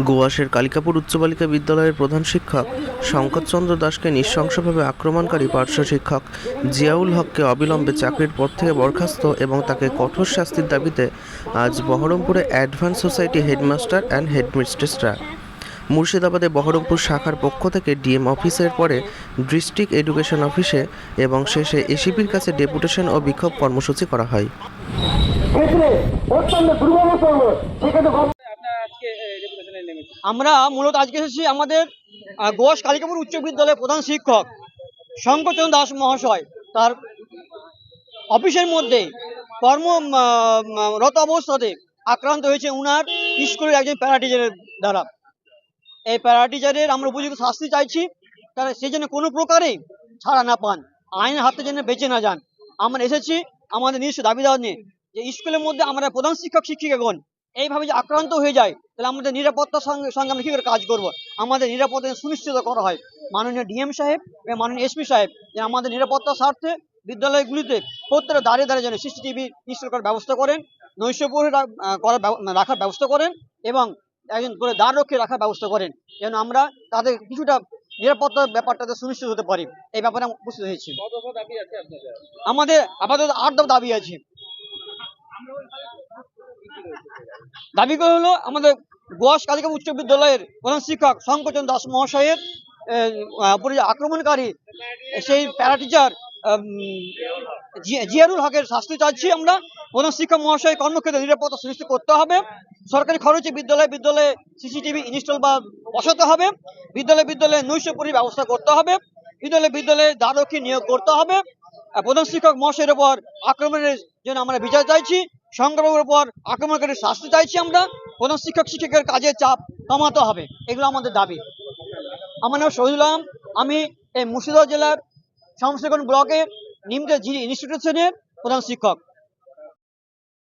গোয়াসের কালিকাপুর উচ্চ বালিকা বিদ্যালয়ের প্রধান শিক্ষক শঙ্করচন্দ্র দাসকে নৃশংসভাবে আক্রমণকারী পার্শ্ব শিক্ষক জিয়াউল হককে অবিলম্বে চাকরির পর থেকে বরখাস্ত এবং তাকে কঠোর শাস্তির দাবিতে আজ বহরমপুরে অ্যাডভান্স সোসাইটি হেডমাস্টার অ্যান্ড হেডমিস্ট্রেসরা। মুর্শিদাবাদে বহরমপুর শাখার পক্ষ থেকে ডিএম অফিসের পরে ডিস্ট্রিক্ট এডুকেশন অফিসে এবং শেষে এসিপির কাছে ডেপুটেশন ও বিক্ষোভ কর্মসূচি করা হয়। আমরা মূলত আজকে এসেছি আমাদের গোয়াস কালিকাপুর উচ্চ বিদ্যালয়ের প্রধান শিক্ষক শঙ্করচন্দ্র দাস মহাশয়। তার অফিসের মধ্যে কর্ম আহ, আহ, রত অবস্থাতে আক্রান্ত হয়েছে উনার স্কুলের একজন প্যারা টিচারের দ্বারা। এই প্যারা টিচারের আমরা উপযুক্ত শাস্তি চাইছি তারা সে যেন কোনো প্রকারে ছাড়া না পান আইনের হাতে যেন বেঁচে না যান। আমরা এসেছি আমাদের নিজস্ব দাবি দেওয়া নিয়ে যে স্কুলের মধ্যে আমরা প্রধান শিক্ষক শিক্ষিকাগণ এইভাবে যে আক্রান্ত হয়ে যায় তাহলে আমাদের নিরাপত্তার সঙ্গে সঙ্গে আমরা কী করে কাজ করব? আমাদের নিরাপত্তা সুনিশ্চিত করা হয়। মাননীয় ডিএম সাহেব এবং মাননীয় এসপি সাহেব যে আমাদের নিরাপত্তার স্বার্থে বিদ্যালয়গুলিতে প্রত্যেকটা দাঁড়িয়ে দাঁড়িয়ে যেন সিসিটিভি ইনস্টল করার ব্যবস্থা করেন নৈশপ্রহরী রা- করার রাখার ব্যবস্থা করেন এবং একজন করে দ্বার রক্ষী রাখার ব্যবস্থা করেন যেন আমরা তাদের কিছুটা নিরাপত্তার ব্যাপারটাতে সুনিশ্চিত হতে পারি। এই ব্যাপারে উপস্থিত হয়েছি। আমাদের আপাতত আট দাবি আছে। দাবি করে হলো আমাদের গোয়াস কালিকা উচ্চ বিদ্যালয়ের প্রধান শিক্ষক শঙ্করচন্দ্র দাস মহাশয়ের উপরে আক্রমণকারী, সেই প্যারা টিচার জিয়ারুল হকের শাস্তি চাচ্ছি আমরা। প্রধান শিক্ষক মহাশয় কর্মক্ষেত্রে নিরাপত্তা সুনিশ্চিত করতে হবে। সরকারি খরচে বিদ্যালয়ে বিদ্যালয়ে সিসিটিভি ইনস্টল বা বসাতে হবে। বিদ্যালয়ে বিদ্যালয়ে নৈশপরি ব্যবস্থা করতে হবে। বিদ্যালয়ে বিদ্যালয়ে দ্বারক্ষী নিয়োগ করতে হবে। প্রধান শিক্ষক মহাশয়ের উপর আক্রমণের জন্য আমরা বিচার চাইছি। সংগ্রামের উপর আক্রমণকারী শাস্তি চাইছি আমরা। প্রধান শিক্ষক, শিক্ষকের কাজে চাপ কমাতে হবে, এগুলো আমাদের দাবি। আমার নাম শহীদুলাম আমি এই মুর্শিদাবাদ জেলার শামশেরগঞ্জ ব্লকের নিমতে জি ইনস্টিটিউশনের প্রধান শিক্ষক।